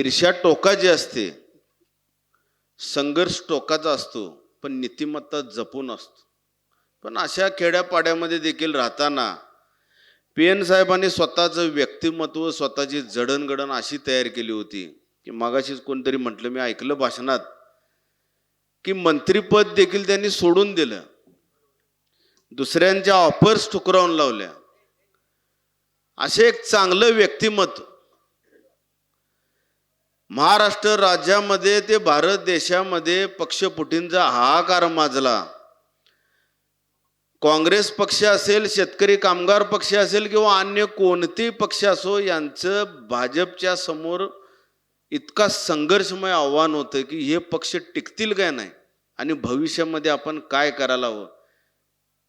ईर्ष्या टोकाची असते संघर्ष टोकाचा असतो पण नीतिमत्ता जपून असतो. पण अशा खेड्यापाड्यामध्ये देखील राहताना पी एन साहेबांनी स्वतःचं व्यक्तिमत्व स्वतःची जडणघडण अशी तयार केली होती की मागाशीच कोणतरी म्हटलं मी ऐकलं भाषणात की मंत्रीपद देखील त्यांनी सोडून दिलं. दुसऱ्यांच्या ऑफर्स ठुकरावून लावल्या. असे एक चांगलं व्यक्तिमत्व महाराष्ट्र राज्यामध्ये ते भारत देशामध्ये पक्षपुटींचा हाहाकार माजला. काँग्रेस पक्ष असेल शेतकरी कामगार पक्ष असेल किंवा अन्य कोणतेही पक्ष असो यांचं भाजपच्या समोर इतका संघर्षमय आव्हान होतं की हे पक्ष टिकतील काय नाही? आणि भविष्यामध्ये आपण काय करायला हवं?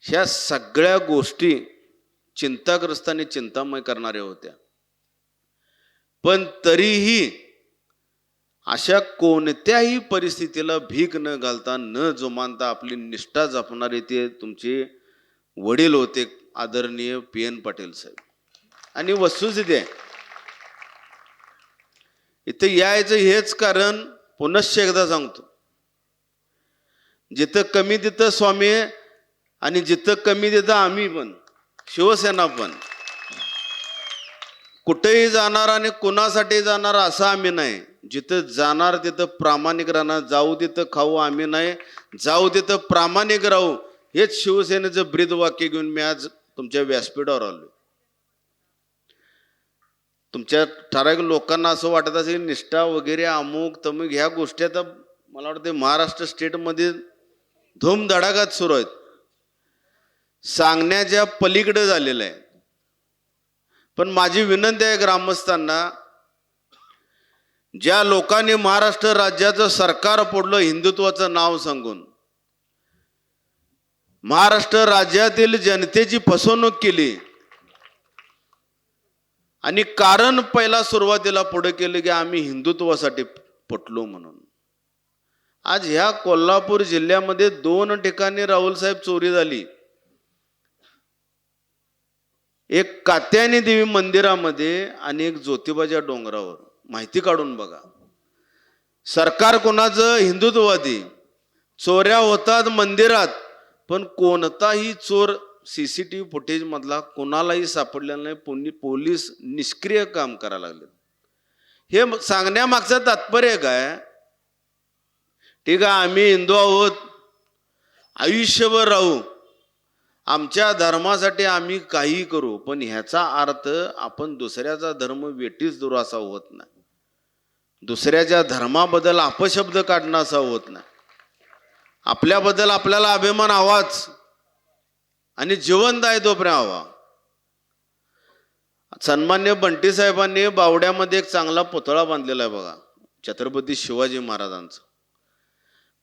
ह्या सगळ्या गोष्टी चिंताग्रस्त आणि चिंतामय करणाऱ्या होत्या. पण तरीही अशा कोणत्याही परिस्थितीला भीक न घालता न जोमानता आपली निष्ठा जपणारे ते तुमचे वडील होते आदरणीय पी. एन. पाटील साहेब. आणि वस्तुस्थिती आहे. इथं यायचं हेच कारण पुनश्च एकदा सांगतो. जिथं कमी तिथं स्वामी आणि जिथं कमी तिथं आम्ही पण शिवसेना पण. कुठेही जाणार आणि कुणासाठी जाणार असं आम्ही नाही. जिथं जाणार तिथं प्रामाणिक राहणार. जाऊ तिथं खाऊ आम्ही नाही जाऊ तिथं प्रामाणिक राहू. हेच शिवसेनेचं ब्रीद वाक्य घेऊन मी आज तुमच्या व्यासपीठावर आलो तुमच्या ठराविक लोकांना असं वाटत असेल निष्ठा वगैरे अमुक तमुक ह्या गोष्टी आता मला वाटते महाराष्ट्र स्टेटमध्ये धूमधडाकात सुरू आहेत. सांगण्याच्या पलीकडे झालेलं आहे पण माझी विनंती आहे ग्रामस्थांना ज्या लोकांनी महाराष्ट्र राज्याचं सरकार फोडलं हिंदुत्वाचं नाव सांगून. महाराष्ट्र राज्यातील जनतेची फसवणूक केली. आणि कारण पहिला सुरुवातीला पुढे केलं की आम्ही हिंदुत्वासाठी पटलो म्हणून. आज ह्या कोल्हापूर जिल्ह्यामध्ये दोन ठिकाणी राहुल साहेब चोरी झाली. एक कात्यायनी देवी मंदिरामध्ये आणि एक ज्योतिबाच्या डोंगरावर. माहिती काढून बघा. सरकार कोणाचं? हिंदुत्ववादी. चोऱ्या होतात मंदिरात पण कोणताही चोर सी सी टी व्ही फुटेजमधला कोणालाही सापडलेला नाही. पोनी पोलीस निष्क्रिय काम करायला लागले हे सांगण्यामागचं तात्पर्य काय? ठीक आहे आम्ही हिंदू आहोत. आयुष्यभर राहू. आमच्या धर्मासाठी आम्ही काही करू पण ह्याचा अर्थ आपण दुसऱ्याचा धर्म वेटीच दुरू असा होत नाही. दुसऱ्याच्या धर्माबद्दल अपशब्द काढणं असा होत नाही. आपल्याबद्दल आपल्याला अभिमान हवाच. आणि जिवंत आहे तोपर्यंत हवा. सन्मान्य बंटी साहेबांनी बावड्यामध्ये एक चांगला पुतळा बांधलेला आहे बघा. छत्रपती शिवाजी महाराजांचं.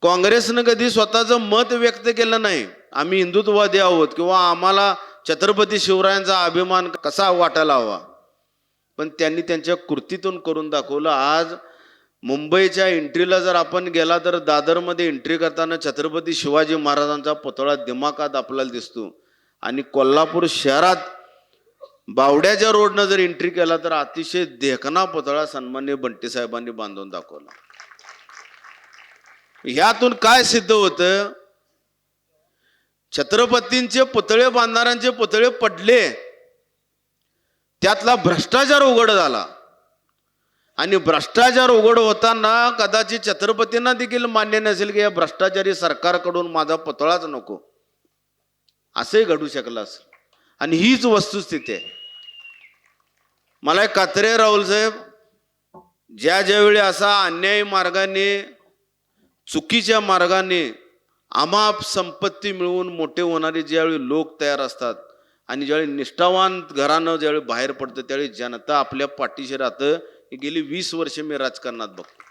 काँग्रेसनं कधी स्वतःचं मत व्यक्त केलं नाही. आम्ही हिंदुत्ववादी आहोत किंवा आम्हाला छत्रपती शिवरायांचा अभिमान कसा वाटायला हवा. पण त्यांनी त्यांच्या कृतीतून करून दाखवलं. आज मुंबईच्या एंट्रीला जर आपण गेला तर दादरमध्ये एंट्री करताना छत्रपती शिवाजी महाराजांचा पुतळा दिमाकात आपल्याला दिसतो. आणि कोल्हापूर शहरात बावड्याच्या रोडनं जर एंट्री केला तर अतिशय देखना पुतळा सन्मान्य बंटी साहेबांनी बांधून दाखवला. ह्यातून काय सिद्ध होतं? छत्रपतींचे पुतळे बांधणाऱ्यांचे पुतळे पडले. त्यातला भ्रष्टाचार उघड झाला. आणि भ्रष्टाचार उघड होताना कदाचित छत्रपतींना देखील मान्य नसेल की या भ्रष्टाचारी सरकारकडून माझा पुतळाच नको. असंही घडू शकलं असेल. आणि हीच वस्तुस्थिती आहे. मला एक कात्रे राहुल साहेब ज्या ज्यावेळी असा अन्यायी मार्गाने चुकीच्या मार्गाने अमाप संपत्ती मिळवून मोठे होणारे ज्यावेळी लोक तयार असतात आणि ज्यावेळी निष्ठावान घरानं ज्यावेळी बाहेर पडतं त्यावेळी जनता आपल्या पाठीशी राहतं गेली वीस वर्ष मी राजकारणात बघतो.